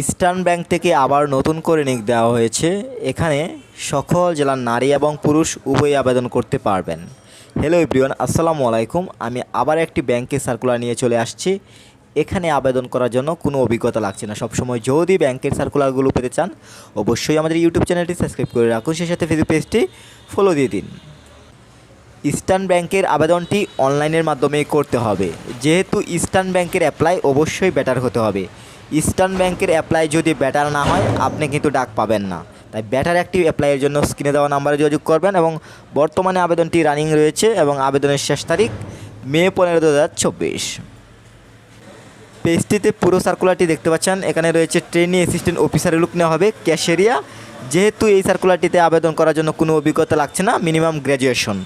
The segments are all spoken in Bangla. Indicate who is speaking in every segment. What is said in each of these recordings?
Speaker 1: ইস্টার্ন ব্যাংক থেকে আবার নতুন করে নিক দেওয়া হয়েছে। এখানে সকল জেলার নারী এবং পুরুষ উভয়ই আবেদন করতে পারবেন। হ্যালো এভরিওয়ান আসসালামু আলাইকুম। আমি আবার একটি ব্যাংকের সার্কুলার নিয়ে চলে আসছি। এখানে আবেদন করার জন্য কোনো অভিজ্ঞতা লাগছে না। সবসময় যদি ব্যাংকের সার্কুলারগুলো পেতে চান, অবশ্যই আমাদের ইউটিউব চ্যানেলটি সাবস্ক্রাইব করে রাখুন। সেই সাথে ফেসবুক পেজটি ফলো দিয়ে দিন। ইস্টার্ন ব্যাংকের আবেদনটি অনলাইনের মাধ্যমে করতে হবে। যেহেতু ইস্টার্ন ব্যাংকের অ্যাপ্লাই অবশ্যই বেটার হতে হবে। ইস্টার্ন ব্যাংকের অ্যাপ্লাই যদি ব্যাটার না হয়, আপনি কিন্তু ডাক পাবেন না। তাই ব্যাটার অ্যাক্টিভ অ্যাপ্লাইয়ের জন্য স্ক্রিনে দেওয়া নাম্বারে যোগাযোগ করবেন এবং বর্তমানে আবেদনটি রানিং রয়েছে এবং আবেদনের শেষ তারিখ মে পনেরো দু হাজার চব্বিশ। পেজটিতে পুরো সার্কুলারটি দেখতে পাচ্ছেন। এখানে রয়েছে ট্রেনিং অ্যাসিস্ট্যান্ট অফিসারের লুক নেওয়া হবে ক্যাশেরিয়া যেহেতু এই সার্কুলারটিতে আবেদন করার জন্য কোনো অভিজ্ঞতা লাগছে না মিনিমাম গ্র্যাজুয়েশন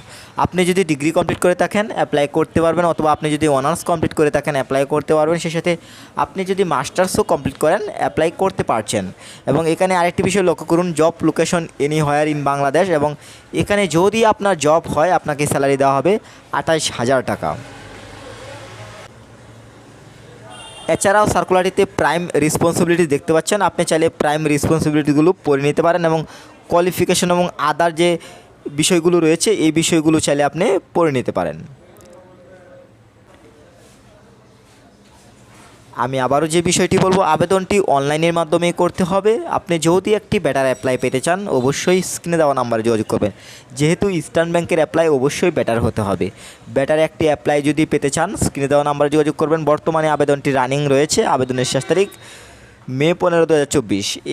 Speaker 1: আপনি যদি ডিগ্রি কমপ্লিট করে থাকেন অ্যাপ্লাই করতে পারবেন অথবা আপনি যদি অনার্স কমপ্লিট করে থাকেন অ্যাপ্লাই করতে পারবেন। সেই সাথে আপনি যদি মাস্টার্সও কমপ্লিট করেন অ্যাপ্লাই করতে পারছেন। এবং এখানে আরেকটি বিষয় লক্ষ্য করুন job location anywhere in Bangladesh এবং এখানে যদি আপনার জব হয়, আপনাকে স্যালারি দেওয়া হবে আঠাইশ হাজার টাকা। এছাড়াও সার্কুলারটিতে প্রাইম রেসপন্সিবিলিটি দেখতে পাচ্ছেন। আপনি চাইলে প্রাইম রেসপন্সিবিলিটিগুলো পড়ে নিতে পারেন এবং কোয়ালিফিকেশন এবং আদার যে বিষয়গুলো রয়েছে, এই বিষয়গুলো চাইলে আপনি পড়ে নিতে পারেন। আমি আবারও যে বিষয়টি বলব, আবেদনটি অনলাইনের মাধ্যমে করতে হবে। আপনি যদি একটি বেটার অ্যাপ্লাই পেতে চান, অবশ্যই স্ক্রিনে দেওয়া নাম্বারে যোগাযোগ করবেন। যেহেতু ইস্টার্ন ব্যাংকের অ্যাপ্লাই অবশ্যই বেটার হতে হবে। বেটার একটি অ্যাপ্লাই যদি পেতে চান স্ক্রিনে দেওয়া নাম্বারে যোগাযোগ করবেন। বর্তমানে আবেদনটি রানিং রয়েছে, আবেদনের শেষ তারিখ মে পনেরো দু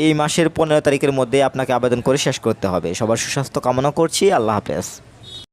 Speaker 1: এই মাসের পনেরো তারিখের মধ্যে আপনাকে আবেদন করে শেষ করতে হবে। সবার সুস্বাস্থ্য কামনা করছি, আল্লাহ হাফেজ।